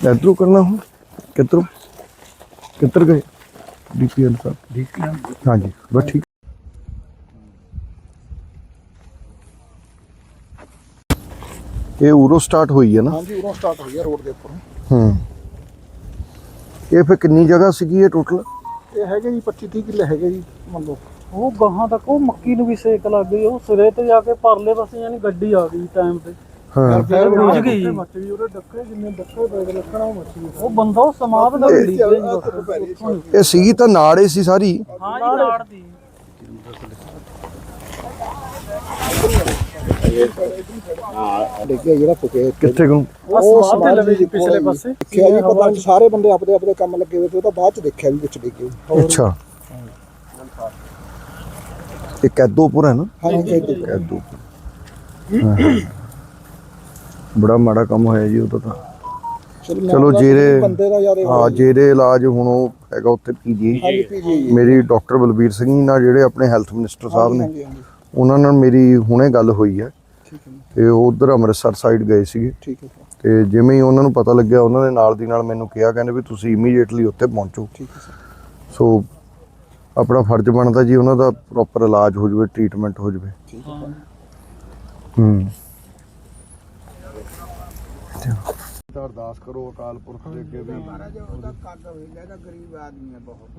ਇਧਰੋਂ ਕਰਨਾ ਹੁਣ? ਕਿੱਧਰੋਂ? ਕਿੱਧਰ ਗਏ? ਡੀਪੀਐਲ ਸਾਹਿਬ। ਹਾਂਜੀ ਬਸ ਠੀਕ। ਇਹ ਉਰੋ ਸਟਾਰਟ ਹੋਈ ਹੈ ਨਾ? ਹਾਂਜੀ ਉਰੋਂ ਸਟਾਰਟ ਹੋਈ ਹੈ ਰੋਡ ਦੇ ਉੱਪਰ। ਹੂੰ। ਇਹ ਫਿਰ ਕਿੰਨੀ ਜਗ੍ਹਾ ਸੀਗੀ ਇਹ ਟੋਟਲ ਇਹ ਹੈਗੇ ਜੀ 25 30 ਕਿੱਲੇ ਹੈਗੇ ਜੀ ਮੰਨ ਲਓ। ਉਹ ਗਾਹਾਂ ਤੱਕ ਉਹ ਮੱਕੀ ਨੂੰ ਵੀ ਸੇਕ ਲੱਗ ਗਈ ਉਹ ਸਿਰੇ ਤੇ ਜਾ ਕੇ ਪਰਲੇ ਪਾਸੇ ਯਾਨੀ ਗੱਡੀ ਆ ਗਈ ਟਾਈਮ ਤੇ। ਹਾਂ। ਫਿਰ ਬੁੱਝ ਗਈ। ਜੀ। ਮੱਛੀ ਵੀ ਉਹਦੇ ਡੱਕੇ ਜਿੰਨੇ ਡੱਕੇ ਬੈਗ ਲੱਖਣਾ ਉਹ ਮੱਛੀ ਵੀ ਉਹ ਬੰਦਾ ਉਹ ਸਮਾਧ ਦਾ ਇਹ- ਮਿਲੀ ਗਿਆ ਜੀ ਬਸ। ਇਹ ਸੀਗੀ ਤਾਂ ਨਾੜੇ ਸੀ ਸਾਰੀ। ਹਾਂ ਜੀ ਨਾੜ ਦੀ। ਡਿੱਗਿਆ ਜਿਹੜਾ ਫੁਕੇ ਕਿੱਥੇ ਨੂੰ ਉਹ ਸਮਾਧ ਸਮਾਧ ਲਵੇ ਜੀ ਜੀ ਪਿਛਲੇ ਪਾਸੇ। ਦੇਖਿਆ ਜੀ ਪਤਾ ਨਹੀਂ ਸਾਰੇ ਬੰਦੇ ਆਪਦੇ ਆਪਦੇ ਕੰਮ ਲੱਗੇ ਹੋਏ ਤੇ ਉਹ ਤਾਂ ਬਾਅਦ ਚ ਦੇਖਿਆ ਵੀ ਵਿੱਚ ਡਿੱਗੇ। ਅੱਛਾ। ਇਹ ਕੈਦੋਪੁਰ ਹੈ ਨਾ? ਡਿੱਗੇ। ਕੈਦੋਪੁਰ ਹਾਂ। ਬੜਾ ਮਾੜਾ ਕੰਮ ਹੋਇਆ ਜੀ ਉਹਦਾ ਤਾਂ। ਚਲੋ ਬੰਦੇ ਦਾ ਯਾਰ ਹਾਂ ਜੇਰੇ ਇਲਾਜ ਹੁਣ ਉਹ ਹੈਗਾ ਉੱਥੇ ਪੀਜੀ। ਮੇਰੀ ਡਾਕਟਰ ਬਲਬੀਰ ਸਿੰਘ ਜੀ ਨਾਲ ਜਿਹੜੇ ਆਪਣੇ ਹੈਲਥ ਮਿਨਿਸਟਰ ਸਾਹਿਬ ਨੇ ਉਹਨਾਂ ਨਾਲ ਮੇਰੀ ਹੁਣੇ ਗੱਲ ਹੋਈ ਹੈ। ਤੇ ਉਹ ਉਧਰ ਅੰਮ੍ਰਿਤਸਰ ਸਾਈਡ ਗਏ ਸੀਗੇ। ਠੀਕ ਹੈ ਸਰ, ਤੇ ਜਿਵੇਂ ਹੀ ਉਹਨਾਂ ਨੂੰ ਪਤਾ ਲੱਗਿਆ ਉਹਨਾਂ ਦੇ ਨਾਲ ਦੀ ਨਾਲ ਮੈਨੂੰ ਕਿਹਾ ਕਹਿੰਦੇ ਵੀ ਤੁਸੀਂ ਇਮੀਡੀਏਟਲੀ ਉੱਥੇ ਪਹੁੰਚੋ। ਠੀਕ ਹੈ ਸਰ। ਸੋ ਆਪਣਾ ਫਰਜ਼ ਬਣਦਾ ਜੀ ਉਹਨਾਂ ਦਾ ਪ੍ਰੋਪਰ ਇਲਾਜ ਹੋ ਜਾਵੇ ਟ੍ਰੀਟਮੈਂਟ ਹੋ ਜਾਵੇ। ਠੀਕ ਹੈ। ਅਰਦਾਸ ਕਰੋ ਅਕਾਲ ਪੁਰਖ ਦੇ ਅੱਗੇ ਵੀ। ਮਹਾਰਾਜ ਉਹਦਾ ਕੱਦ ਹੋਏਗਾ ਇਹਦਾ ਗਰੀਬ ਆਦਮੀ ਹੈ ਬਹੁਤ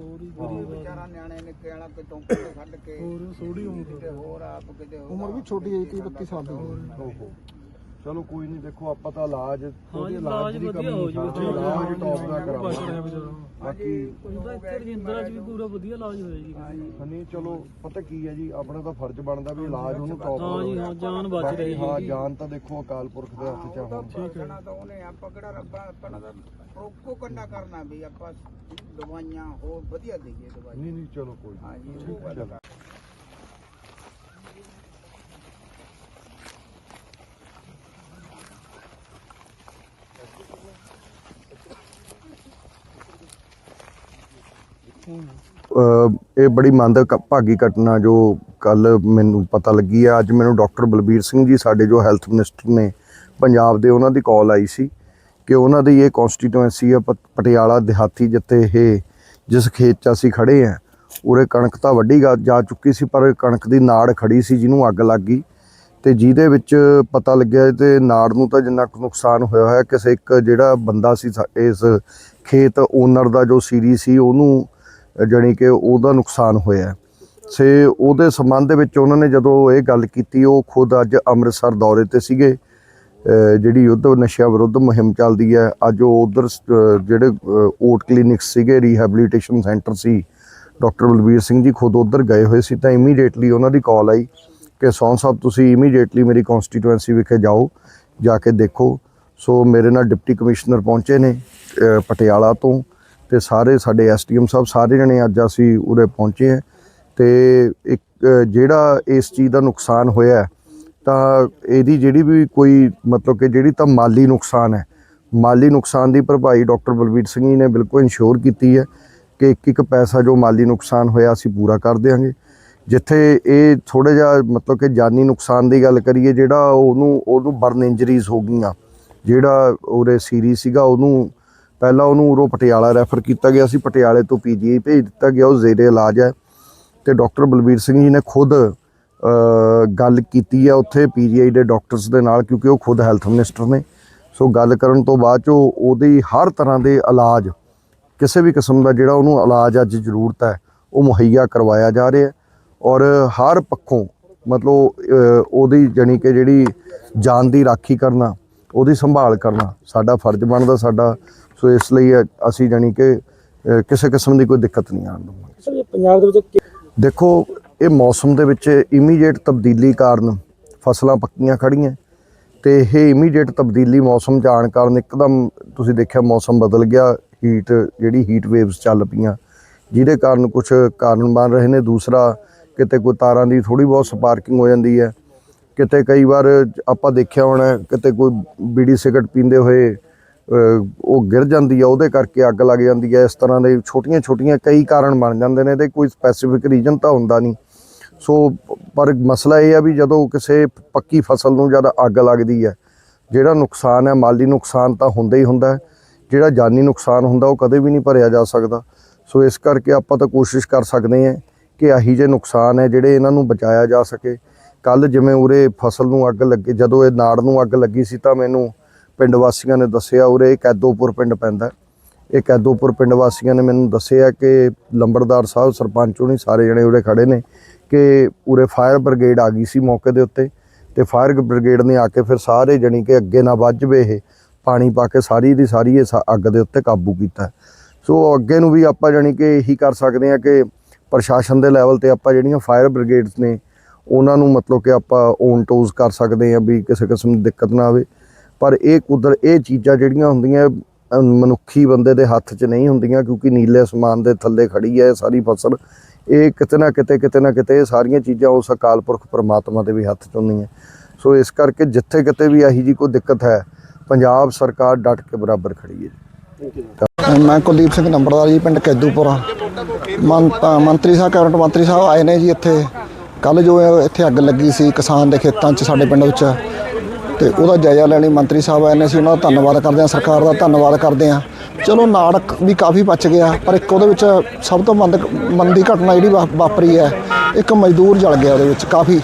ਵਿਚਾਰਾ ਨਿਆਣੇ ਨੇ ਕਿਹੜਾ ਕਿਤੋਂ ਕਿਤੇ ਛੱਡ ਕੇ ਹੋਰ ਸੋੜੀ ਉਮਰ ਹੋਰ ਆਪ ਕਿਤੇ ਹੋਰ ਉਮਰ ਵੀ ਛੋਟੀ ਹੈ 30 32 ਸਾਲ ਦੀ। ਓਹੋ। ਚਲੋ ਕੋਈ ਨਹੀਂ ਦੇਖੋ ਆਪਾਂ ਤਾਂ ਇਲਾਜ ਉਹਦੇ ਇਲਾਜ ਦੀ ਵਧੀਆ ਕਮੀ ਹੋ ਕਰਦੇ, ਇਲਾਜ ਟੌਪ ਦਾ ਕਰਾਵਾਂਗੇ ਬਾਕੀ ਉਹਦਾ ਇੱਥੇ ਰਜਿੰਦਰਾ ਚ ਵੀ ਪੂਰਾ ਵਧੀਆ ਇਲਾਜ ਹੋਇਆ ਜੀ। ਨਹੀਂ ਚਲੋ ਪਤਾ ਕੀ ਹੈ ਜੀ ਆਪਣਾ ਤਾਂ ਫਰਜ਼ ਬਣਦਾ ਵੀ ਇਲਾਜ ਉਹਨੂੰ ਟੌਪ ਹਾਂ ਜੀ ਹਾਂ ਜਾਨ ਬਚ ਰਹੀ ਹਾਂ ਹੈ ਜਾਨ ਤਾਂ ਦੇਖੋ ਅਕਾਲ ਪੁਰਖ ਦੇ ਹੱਥ 'ਚ ਆ ਹੁਣ। ਬਖਸ਼ਣਾ ਤਾਂ ਉਹਨੇ ਆਪਾਂ ਕਿਹੜਾ ਰੱਬਾ ਆਪਣਾ ਤਾਂ ਪ੍ਰੋਕੋ ਕੰਡਾ ਕਰਨਾ ਵੀ ਆਪਾਂ ਦਵਾਈਆਂ ਹੋਰ ਵਧੀਆ ਦਈਏ ਦਵਾਈ। ਨਹੀਂ ਨਹੀਂ ਚਲੋ ਕੋਈ ਹਾਂ ਜੀ ਉਹ ਗੱਲ ਚਲੋ ਅਹ ਇਹ ਬੜੀ ਮੰਦ ਭਾਗੀ ਘਟਨਾ ਜੋ ਕੱਲ ਮੈਨੂੰ ਪਤਾ ਲੱਗੀ ਆ। ਅੱਜ ਮੈਨੂੰ ਡਾਕਟਰ ਬਲਬੀਰ ਸਿੰਘ ਜੀ ਸਾਡੇ ਜੋ ਹੈਲਥ ਮਿਨਿਸਟਰ ਨੇ ਪੰਜਾਬ ਦੇ ਉਹਨਾਂ ਦੀ ਕਾਲ ਆਈ ਸੀ ਕਿ ਉਹਨਾਂ ਦੀ ਇਹ ਕਨਸਟੀਟੂਐਂਸੀ ਆ ਪਟਿਆਲਾ, ਦਿਹਾਤੀ ਜਿੱਥੇ ਇਹ ਜਿਸ ਖੇਤ 'ਚ ਅਸੀਂ ਖੜੇ ਆ, ਉਰੇ ਕਣਕ ਤਾਂ ਵੱਡੀ ਗਾ- ਜਾ ਚੁੱਕੀ ਸੀ, ਪਰ ਕਣਕ ਦੀ ਨਾੜ ਖੜੀ ਸੀ ਜਿਹਨੂੰ ਅੱਗ ਲੱਗ ਗਈ ਤੇ ਜਿਹਦੇ ਵਿੱਚ ਪਤਾ ਲੱਗਿਆ ਤੇ ਨਾੜ ਨੂੰ ਤਾਂ ਜਿੰਨਾ ਕੁ ਨੁਕਸਾਨ ਹੋਇਆ ਹੋਇਆ, ਕਿਸੇ ਇੱਕ ਜਿਹੜਾ ਬੰਦਾ ਸੀ ਇਸ ਖੇਤ ਓਨਰ ਦਾ ਜੋ ਸੀਰੀ ਸੀ, ਉਹਨੂੰ ਜਾਣੀ ਕਿ ਉਹਦਾ ਨੁਕਸਾਨ ਹੋਇਆ ਸੇ ਉਹਦੇ ਸੰਬੰਧ ਦੇ ਵਿੱਚ ਉਹਨਾਂ ਨੇ ਜਦੋਂ ਇਹ ਗੱਲ ਕੀਤੀ, ਉਹ ਖੁਦ ਅੱਜ ਅੰਮ੍ਰਿਤਸਰ ਦੌਰੇ ਤੇ ਸੀਗੇ। ਜਿਹੜੀ ਯੁੱਧ ਨਸ਼ਿਆਂ ਵਿਰੁੱਧ ਮੁਹਿੰਮ ਚੱਲਦੀ ਹੈ, ਅੱਜ ਉਹ ਉਧਰ ਜਿਹੜੇ ਓਟ ਕਲੀਨਿਕਸ ਸੀਗੇ ਰੀਹੈਬਿਲਿਟੇਸ਼ਨ ਸੈਂਟਰ ਸੀ, ਡਾਕਟਰ ਬਲਬੀਰ ਸਿੰਘ ਜੀ ਖੁਦ ਉਧਰ ਗਏ ਹੋਏ ਸੀ, ਤਾਂ ਇਮੀਡੀਏਟਲੀ ਉਹਨਾਂ ਦੀ ਕਾਲ ਆਈ ਕਿ ਸੌਨ ਸਾਹਿਬ, ਤੁਸੀਂ ਇਮੀਡੀਏਟਲੀ ਮੇਰੀ ਕਨਸਟੀਟੂਐਂਸੀ ਵਿਖੇ ਜਾਓ, ਜਾ ਕੇ ਦੇਖੋ। ਸੋ ਮੇਰੇ ਨਾਲ ਡਿਪਟੀ ਕਮਿਸ਼ਨਰ ਪਹੁੰਚੇ ਨੇ ਪਟਿਆਲਾ ਤੋਂ। ਤੇ ਸਾਰੇ ਸਾਡੇ ਐਸਟੀਐਮ ਸਾਹਿਬ ਸਾਰੇ ਜਣੇ ਅੱਜ ਅਸੀਂ ਉਰੇ ਪਹੁੰਚੇ ਹਾਂ ਤੇ ਇੱਕ ਜਿਹੜਾ ਇਸ ਚੀਜ਼ ਦਾ ਨੁਕਸਾਨ ਹੋਇਆ ਤਾਂ ਇਹਦੀ ਜਿਹੜੀ ਵੀ ਕੋਈ ਮਤਲਬ ਕਿ ਜਿਹੜੀ ਤਾਂ ਮਾਲੀ ਨੁਕਸਾਨ ਹੈ, ਮਾਲੀ ਨੁਕਸਾਨ ਦੀ ਭਰਪਾਈ ਡਾਕਟਰ ਬਲਬੀਰ ਸਿੰਘ ਜੀ ਨੇ ਬਿਲਕੁਲ ਇੰਸ਼ੋਰ ਕੀਤੀ ਹੈ ਕਿ ਇੱਕ ਇੱਕ ਪੈਸਾ ਜੋ ਮਾਲੀ ਨੁਕਸਾਨ ਹੋਇਆ ਅਸੀਂ ਪੂਰਾ ਕਰ ਦਿਆਂਗੇ। ਜਿੱਥੇ ਇਹ ਥੋੜਾ ਜਿਹਾ ਮਤਲਬ ਕਿ ਜਾਨੀ ਨੁਕਸਾਨ ਦੀ ਗੱਲ ਕਰੀਏ, ਜਿਹੜਾ ਉਹਨੂੰ ਉਹਨੂੰ ਬਰਨ ਇੰਜਰੀਜ਼ ਹੋ ਗਈਆਂ, ਜਿਹੜਾ ਉਹਦੇ ਸੀਰੀ ਸੀਗਾ, ਉਹਨੂੰ ਪਹਿਲਾਂ ਉਹਨੂੰ ਉਰੋਂ ਪਟਿਆਲਾ ਰੈਫਰ ਕੀਤਾ ਗਿਆ ਸੀ, ਪਟਿਆਲੇ ਤੋਂ ਪੀਜੀਆਈ ਭੇਜ ਦਿੱਤਾ ਗਿਆ, ਉਹ ਜ਼ੇਰੇ ਇਲਾਜ ਹੈ ਤੇ ਡਾਕਟਰ ਬਲਬੀਰ ਸਿੰਘ ਜੀ ਨੇ ਖੁਦ ਗੱਲ ਕੀਤੀ ਹੈ ਉੱਥੇ ਪੀਜੀਆਈ ਦੇ ਡਾਕਟਰਸ ਦੇ ਨਾਲ, ਕਿਉਂਕਿ ਉਹ ਖੁਦ ਹੈਲਥ ਮਿਨਿਸਟਰ ਨੇ। ਸੋ ਗੱਲ ਕਰਨ ਤੋਂ ਬਾਅਦ ਚੋਂ ਉਹਦੀ ਹਰ ਤਰ੍ਹਾਂ ਦੇ ਇਲਾਜ, ਕਿਸੇ ਵੀ ਕਿਸਮ ਦਾ ਜਿਹੜਾ ਉਹਨੂੰ ਇਲਾਜ ਅੱਜ ਜ਼ਰੂਰਤ ਹੈ, ਉਹ ਮੁਹੱਈਆ ਕਰਵਾਇਆ ਜਾ ਰਿਹਾ ਔਰ ਹਰ ਪੱਖੋਂ ਮਤਲਬ ਉਹਦੀ ਜਾਣੀ ਕਿ ਜਿਹੜੀ ਜਾਨ ਦੀ ਰਾਖੀ ਕਰਨਾ ਉਹਦੀ ਸੰਭਾਲ ਕਰਨਾ ਸਾਡਾ ਫਰਜ਼ ਬਣਦਾ ਸਾਡਾ। ਸੋ ਇਸ ਲਈ ਅਸੀਂ ਜਾਣੀ ਕਿ ਕਿਸੇ ਕਿਸਮ ਦੀ ਕੋਈ ਦਿੱਕਤ ਨਹੀਂ ਆਉਣ ਦਵਾਂਗੇ। ਸਰ ਇਹ ਪੰਜਾਬ ਦੇ ਵਿੱਚ ਦੇਖੋ ਇਹ ਮੌਸਮ ਦੇ ਵਿੱਚ ਇਮੀਡੀਏਟ ਤਬਦੀਲੀ ਕਾਰਨ ਫਸਲਾਂ ਪੱਕੀਆਂ ਖੜੀਆਂ ਤੇ ਇਹ ਇਮੀਡੀਏਟ ਤਬਦੀਲੀ ਮੌਸਮ ਚ ਆਉਣ ਕਾਰਨ ਇੱਕਦਮ ਤੁਸੀਂ ਦੇਖਿਆ ਮੌਸਮ ਬਦਲ ਗਿਆ ਹੀਟ ਜਿਹੜੀ ਹੀਟ ਵੇਵਸ ਚੱਲ ਪਈਆਂ। ਜਿਹਦੇ ਕਾਰਨ ਕੁਝ ਕਾਰਨ ਬਣ ਰਹੇ ਨੇ। ਦੂਸਰਾ ਕਿਤੇ ਕੋਈ ਤਾਰਾਂ ਦੀ ਥੋੜੀ ਬਹੁਤ ਸਪਾਰਕਿੰਗ ਹੋ ਜਾਂਦੀ ਹੈ। ਕਿਤੇ ਕਈ ਵਾਰ ਆਪਾਂ ਦੇਖਿਆ ਹੋਣਾ, ਕਿਤੇ ਕੋਈ ਬੀੜੀ ਸਿਗਰਟ ਪੀਂਦੇ ਹੋਏ ਉਹ ਗਿਰ ਜਾਂਦੀ ਆ, ਉਹਦੇ ਕਰਕੇ ਅੱਗ ਲੱਗ ਜਾਂਦੀ ਹੈ ਇਸ ਤਰ੍ਹਾਂ ਦੇ ਛੋਟੀਆਂ ਛੋਟੀਆਂ ਕਈ ਕਾਰਨ ਬਣ ਜਾਂਦੇ ਨੇ ਤੇ ਕੋਈ ਸਪੈਸੀਫਿਕ ਰੀਜਨ ਤਾਂ ਹੁੰਦਾ ਨਹੀਂ। ਸੋ ਪਰ ਮਸਲਾ ਇਹ ਆ ਵੀ ਜਦੋਂ ਕਿਸੇ ਪੱਕੀ ਫਸਲ ਨੂੰ ਜਦ ਅੱਗ ਲੱਗਦੀ ਹੈ ਜਿਹੜਾ ਨੁਕਸਾਨ ਹੈ ਮਾਲੀ ਨੁਕਸਾਨ ਤਾਂ ਹੁੰਦਾ ਹੀ ਹੁੰਦਾ, ਜਿਹੜਾ ਜਾਨੀ ਨੁਕਸਾਨ ਹੁੰਦਾ, ਉਹ ਕਦੇ ਵੀ ਨਹੀਂ ਭਰਿਆ ਜਾ ਸਕਦਾ। ਸੋ ਇਸ ਕਰਕੇ ਆਪਾਂ ਤਾਂ ਕੋਸ਼ਿਸ਼ ਕਰ ਸਕਦੇ ਹਾਂ ਕਿ ਇਹੀ ਜਿਹੇ ਨੁਕਸਾਨ ਹੈ ਜਿਹੜੇ ਇਹਨਾਂ ਨੂੰ ਬਚਾਇਆ ਜਾ ਸਕੇ। ਕੱਲ ਜਿਵੇਂ ਉਰੇ ਫਸਲ ਨੂੰ ਅੱਗ ਲੱਗੀ, ਜਦੋਂ ਇਹ ਨਾੜ ਨੂੰ ਅੱਗ ਲੱਗੀ ਸੀ ਤਾਂ ਮੈਨੂੰ ਪਿੰਡ ਵਾਸੀਆਂ ਨੇ ਦੱਸਿਆ, ਉਰੇ ਕੈਦੋਪੁਰ ਪਿੰਡ ਪੈਂਦਾ ਇਹ ਕੈਦੋਪੁਰ ਪਿੰਡ ਵਾਸੀਆਂ ਨੇ ਮੈਨੂੰ ਦੱਸਿਆ ਕਿ ਲੰਬੜਦਾਰ ਸਾਹਿਬ, ਸਰਪੰਚ ਉਹਨੇ ਸਾਰੇ ਜਣੇ ਉਰੇ ਖੜੇ ਨੇ ਕਿ ਉਰੇ ਫਾਇਰ ਬ੍ਰਿਗੇਡ ਆ ਗਈ ਸੀ ਮੌਕੇ ਦੇ ਉੱਤੇ ਤੇ ਫਾਇਰ ਬ੍ਰਿਗੇਡ ਨੇ ਆ ਕੇ ਫਿਰ ਸਾਰੇ ਜਣੀ ਕਿ ਅੱਗੇ ਨਾ ਵੱਜ ਵੇ ਇਹ ਪਾਣੀ ਪਾ ਕੇ ਸਾਰੀ ਦੀ ਸਾਰੀ ਇਹ ਸਾ- ਅੱਗ ਦੇ ਉੱਤੇ ਕਾਬੂ ਕੀਤਾ। ਸੋ ਅੱਗੇ ਨੂੰ ਵੀ ਆਪਾਂ ਜਾਣੀ ਕਿ ਇਹੀ ਕਰ ਸਕਦੇ ਹਾਂ ਕਿ ਪ੍ਰਸ਼ਾਸਨ ਦੇ ਲੈਵਲ ਤੇ ਆਪਾਂ ਜਿਹੜੀਆਂ ਫਾਇਰ ਬ੍ਰਿਗੇਡਸ ਨੇ ਉਹਨਾਂ ਨੂੰ ਮਤਲਬ ਕਿ ਆਪਾਂ ਔਨ ਟੋਜ਼ ਕਰ ਸਕਦੇ ਹਾਂ ਵੀ ਕਿਸੇ ਕਿਸਮ ਦੀ ਦਿੱਕਤ ਨਾ ਆਵੇ। ਪਰ ਇਹ ਕੁਦਰ ਇਹ ਚੀਜ਼ਾਂ ਜਿਹੜੀਆਂ ਹੁੰਦੀਆਂ ਮਨੁੱਖੀ ਬੰਦੇ ਦੇ ਹੱਥ 'ਚ ਨਹੀਂ ਹੁੰਦੀਆਂ ਕਿਉਂਕਿ ਨੀਲੇ ਅਸਮਾਨ ਦੇ ਥੱਲੇ ਖੜੀ ਹੈ ਇਹ ਸਾਰੀ ਫਸਲ। ਇਹ ਕਿਤੇ ਨਾ ਕਿਤੇ ਕਿਤੇ ਨਾ ਕਿਤੇ ਇਹ ਸਾਰੀਆਂ ਚੀਜ਼ਾਂ ਉਸ ਅਕਾਲ ਪੁਰਖ ਪ੍ਰਮਾਤਮਾ ਦੇ ਵੀ ਹੱਥ 'ਚ ਹੁੰਦੀਆਂ। ਸੋ ਇਸ ਕਰਕੇ ਜਿੱਥੇ ਕਿਤੇ ਵੀ ਇਹੀ ਜੀ ਕੋਈ ਦਿੱਕਤ ਹੈ ਪੰਜਾਬ ਸਰਕਾਰ ਡਟ ਕੇ ਬਰਾਬਰ ਖੜੀ ਹੈ ਮੈਂ ਕੁਲਦੀਪ ਸਿੰਘ ਨੰਬਰਦਾਰ ਜੀ ਪਿੰਡ ਕੈਦੂਪੁਰਾ। ਮੰਤਰੀ ਸਾਹਿਬ ਕੈਬਨਿਟ ਮੰਤਰੀ ਸਾਹਿਬ ਆਏ ਨੇ ਜੀ ਇੱਥੇ। ਕੱਲ ਜੋ ਇੱਥੇ ਅੱਗ ਲੱਗੀ ਸੀ ਕਿਸਾਨ ਦੇ ਖੇਤਾਂ 'ਚ, ਸਾਡੇ ਪਿੰਡ ਵਿੱਚ। ਤੇ ਉਹਦਾ ਜਾਇਜ਼ਾ ਲੈਣ ਲਈ ਮੰਤਰੀ ਸਾਹਿਬ ਆਏ ਨੇ ਅਸੀਂ, ਉਹਨਾਂ ਦਾ ਧੰਨਵਾਦ ਕਰਦੇ ਹਾਂ, ਸਰਕਾਰ ਦਾ ਧੰਨਵਾਦ ਕਰਦੇ ਹਾਂ। ਚਲੋ, ਨਾੜਕ ਵੀ ਕਾਫੀ ਬਚ ਗਿਆ, ਪਰ ਇੱਕ ਉਹਦੇ ਵਿੱਚ ਸਭ ਤੋਂ ਮੰਦ ਮੰਦੀ ਘਟਨਾ ਜਿਹੜੀ ਵਾ- ਵਾਪਰੀ ਹੈ, ਇੱਕ ਮਜ਼ਦੂਰ ਜਲ ਗਿਆ ਉਹਦੇ ਵਿੱਚ ਕਾਫੀ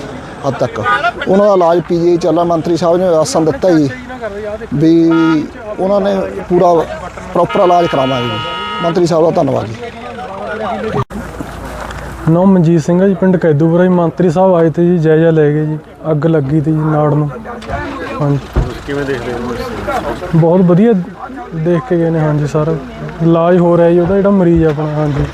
ਹੱਦ ਤੱਕ। ਉਹਨਾਂ ਦਾ ਇਲਾਜ ਪੀਜੀ ਚੱਲਾ ਮੰਤਰੀ ਸਾਹਿਬ ਨੇ ਆਸਨ ਦਿੱਤਾ ਜੀ, ਵੀ ਉਹਨਾਂ ਨੇ ਪੂਰਾ ਪ੍ਰੋਪਰ ਇਲਾਜ ਕਰਾਵਾਂਗੇ ਮੰਤਰੀ ਸਾਹਿਬ ਦਾ ਧੰਨਵਾਦ ਜੀ। ਨਾਮ ਮਨਜੀਤ ਸਿੰਘ ਹੈ ਜੀ ਪਿੰਡ ਕੈਦੂਪੁਰਾ ਜੀ। ਮੰਤਰੀ ਸਾਹਿਬ ਆਏ ਤੇ ਜੀ ਜਾਇਜ਼ਾ ਲੈ ਗਏ ਜੀ। ਅੱਗ ਲੱਗੀ ਤੇ ਜੀ ਨਾੜ ਨੂੰ। ਹਾਂਜੀ। ਕਿਵੇਂ ਦੇਖਦੇ ਹੋ? ਬਹੁਤ ਵਧੀਆ ਦੇਖ ਕੇ ਗਏ ਨੇ ਹਾਂਜੀ ਸਰ। ਇਲਾਜ ਹੋ ਰਿਹਾ ਜੀ ਉਹਦਾ ਜਿਹੜਾ ਮਰੀਜ਼ ਆ ਆਪਣਾ ਹਾਂਜੀ।